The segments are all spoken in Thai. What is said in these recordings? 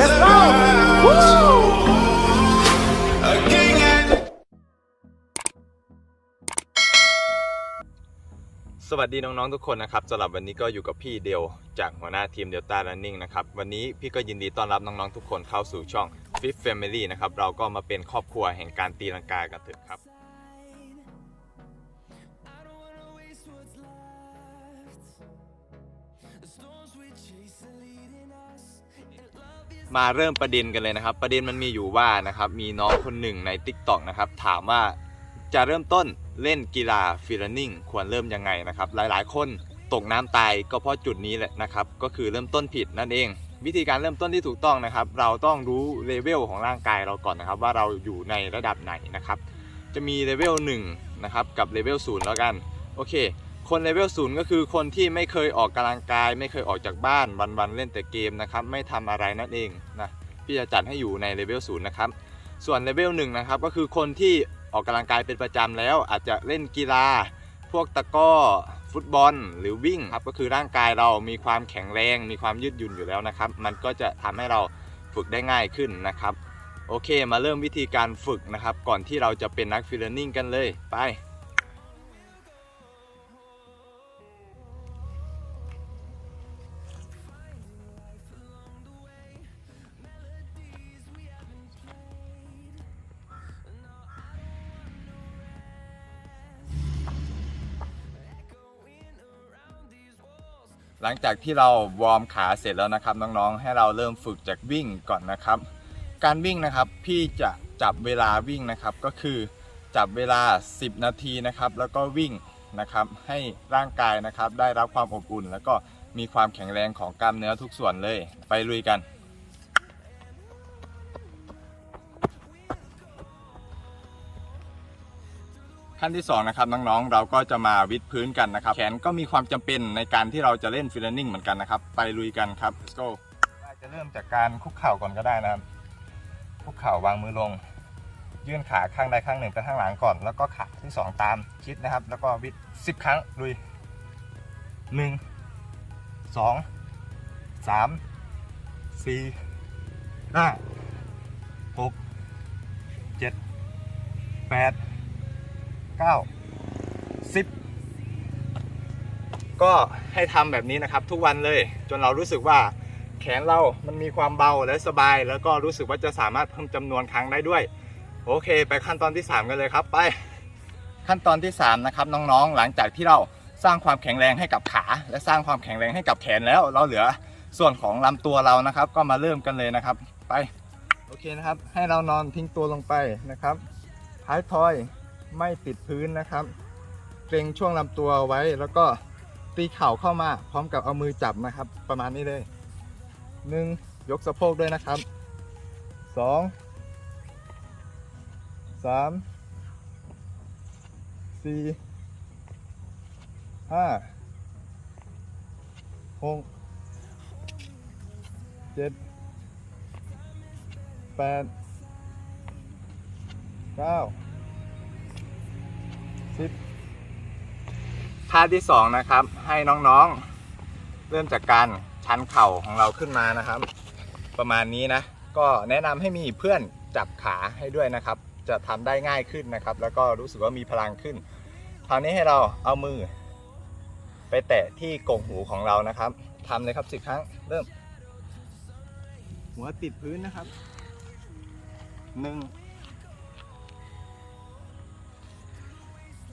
let's go Woo! สวัสดีน้อง ๆ ทุกคนนะครับสำหรับวันนี้ก็อยู่กับพี่เดียวจากหัวหน้าทีมเดลต้า Running นะครับ วันนี้พี่ก็ยินดีต้อนรับน้อง ๆ ทุกคนเข้าสู่ช่อง Fit Family นะครับ เราก็มาเป็นครอบครัวแห่งการตีลังกากันเถอะครับ มาเริ่มประเด็นกันเลยนะครับ ประเด็นมันมีอยู่ว่านะครับมีน้องคนหนึ่งใน Tik t o อกนะครับถามว่าจะเริ่มต้นเล่นกีฬาฟิลนิ่งควรเริ่มยังไงนะครับหลายๆ คนตกน้ำตายก็เพราะจุดนี้แหละนะครับก็คือเริ่มต้นผิดนั่นเอง วิธีการเริ่มต้นที่ถูกต้องนะครับ เราต้องรู้เลเวลของร่างกายเราก่อนนะครับ ว่าเราอยู่ในระดับไหนนะครับจะมีเลเวล1นะครับกับเลเวล0แล้วกันโอเค คนเลเวลศูนย์ก็คือคนที่ไม่เคยออกกำลังกาย ไม่เคยออกจากบ้านวันๆเล่นแต่เกมนะครับไม่ทำอะไรนั่นเองนะพี่จะจัดให้อยู่ในเลเวลศูนย์นะครับส่วนเลเวลหนึ่งนะครับก็คือคนที่ออกกำลังกายเป็นประจำแล้ว อาจจะเล่นกีฬา พวกตะก้อฟุตบอล หรือวิ่งครับก็คือร่างกายเรามีความแข็งแรง มีความยืดหยุ่นอยู่แล้วนะครับ มันก็จะทำให้เราฝึกได้ง่ายขึ้นนะครับ โอเค มาเริ่มวิธีการฝึกนะครับ ก่อนที่เราจะเป็นนักฟิลเลอร์นิ่งกันเลยไป หลังจากที่เราวอร์มขาเสร็จแล้วนะครับน้องๆ ให้เราเริ่มฝึกจากวิ่งก่อนนะครับ การวิ่งนะครับพี่จะจับเวลาวิ่งนะครับ ก็คือจับเวลา 10 นาทีนะครับ แล้วก็วิ่งนะครับ ให้ร่างกายนะครับ ได้รับความอบอุ่น แล้วก็มีความแข็งแรงของกล้ามเนื้อทุกส่วนเลย ไปลุยกัน ขั้นที่2นะครับน้องๆเราก็จะมาวิดพื้นกันนะครับ แขนก็มีความจำเป็นในการที่เราจะเล่นฟิลนิ่งเหมือนกันนะครับ ไปลุยกันครับ let's go จะเริ่มจากการคุกเข่าก่อนก็ได้นะครับ คุกเข่าวางมือลง ยื่นขาข้างใดข้างหนึ่งไปข้างหลังก่อน แล้วก็ขาที่ 2 ตามชิดนะครับ แล้วก็วิด10ครั้งลุย 1 2 3 4 5 6 7 8 9 10ก็ให้ทำแบบนี้นะครับทุกวันเลยจนเรารู้สึกว่าแขนเรามันมีความเบาและสบาย แล้วก็รู้สึกว่าจะสามารถเพิ่มจำนวนครั้งได้ด้วย โอเค ไปขั้นตอนที่ 3 กันเลยครับ ไป ขั้นตอนที่ 3 นะครับน้องๆ หลังจากที่เราสร้างความแข็งแรงให้กับขา และสร้างความแข็งแรงให้กับแขนแล้ว เราเหลือส่วนของลำตัวเรานะครับ ก็มาเริ่มกันเลยนะครับ ไปโอเคนะครับ ให้เรานอนทิ้งตัวลงไปนะครับท้ายทอย ไม่ติดพื้นนะครับ เกรงช่วงลำตัวไว้ แล้วก็ตีเข่าเข้ามาพร้อมกับเอามือจับนะครับ ประมาณนี้เลยหนึ่งยกสะโพกด้วยนะครับสองสามสี่ห้าหกเจ็ดแปดเก้า ท่าที่สองนะครับ ให้น้องๆ เริ่มจากการชันเข่าของเราขึ้นมานะครับ ประมาณนี้นะ ก็แนะนำให้มีเพื่อนจับขาให้ด้วยนะครับ จะทำได้ง่ายขึ้นนะครับ แล้วก็รู้สึกว่ามีพลังขึ้น คราวนี้ให้เราเอามือ ไปแตะที่กกหูของเรานะครับทำเลยครับสิบครั้งเริ่ม หัวติดพื้นนะครับหนึ่ง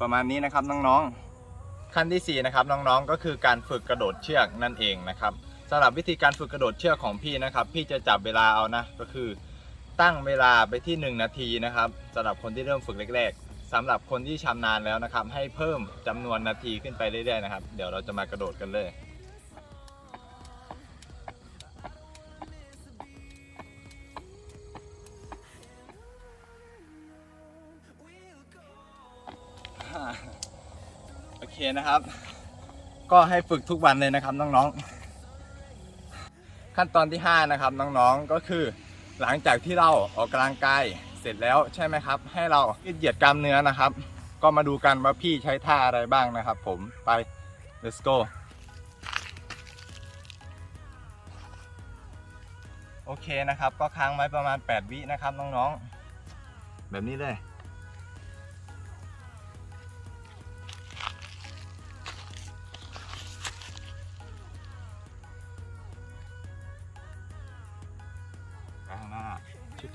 ประมาณนี้นะครับน้องๆ ขั้นที่4นะครับน้องๆ ก็คือการฝึกกระโดดเชือกนั่นเองนะครับสำหรับวิธีการฝึกกระโดดเชือกของพี่นะครับ พี่จะจับเวลาเอานะ ก็คือตั้งเวลาไปที่ 1 นาทีนะครับสำหรับคนที่เริ่มฝึกแรกๆสำหรับคนที่ชำนาญแล้วนะครับ ให้เพิ่มจำนวนนาทีขึ้นไปเรื่อยๆนะครับ เดี๋ยวเราจะมากระโดดกันเลย นะครับ ก็ให้ฝึกทุกวันเลยนะครับน้องๆ ขั้นตอนที่ 5 นะครับน้องๆก็คือ หลังจากที่เราออกกำลังกายเสร็จแล้วใช่ไหมครับ ให้เรายืดเหยียดกล้ามเนื้อนะครับ ก็มาดูกันว่าพี่ใช้ท่าอะไรบ้างนะครับ ผมไป let's go โอเคนะครับ ก็ค้างไว้ประมาณ 8 วินะครับน้องๆ แบบนี้เลย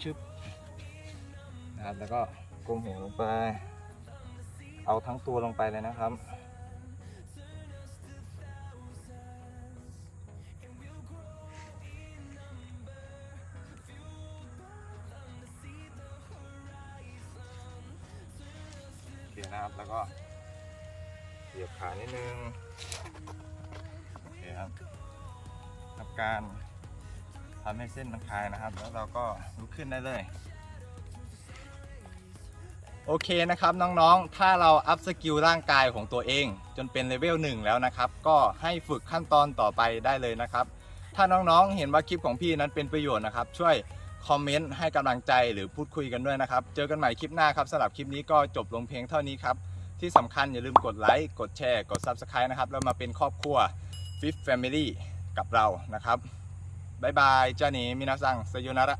ชึบๆนะครับ แล้วก็ก้มหัวลงไป เอาทั้งตัวลงไปเลยนะครับโอเคนะครับ แล้วก็เหยียบขานิดนึงโอเคครับทำการ ทำให้เส้นมันคลายนะครับ แล้วเราก็ลุกขึ้นได้เลย โอเคนะครับน้องๆ ถ้าเราอัพสกิลร่างกายของตัวเอง จนเป็นเลเวล1แล้วนะครับ ก็ให้ฝึกขั้นตอนต่อไปได้เลยนะครับ ถ้าน้องๆ เห็นว่าคลิปของพี่นั้นเป็นประโยชน์นะครับ ช่วยคอมเมนต์ให้กำลังใจหรือพูดคุยกันด้วยนะครับ เจอกันใหม่คลิปหน้าครับสำหรับคลิปนี้ก็จบลงเพียงเท่านี้ครับ ที่สำคัญอย่าลืมกดไลค์ กดแชร์ กด Subscribe นะครับ แล้วมาเป็นครอบครัว Fifth Family กับเรานะครับ บายบายจ้าหนี้มินาซังสยุนาระ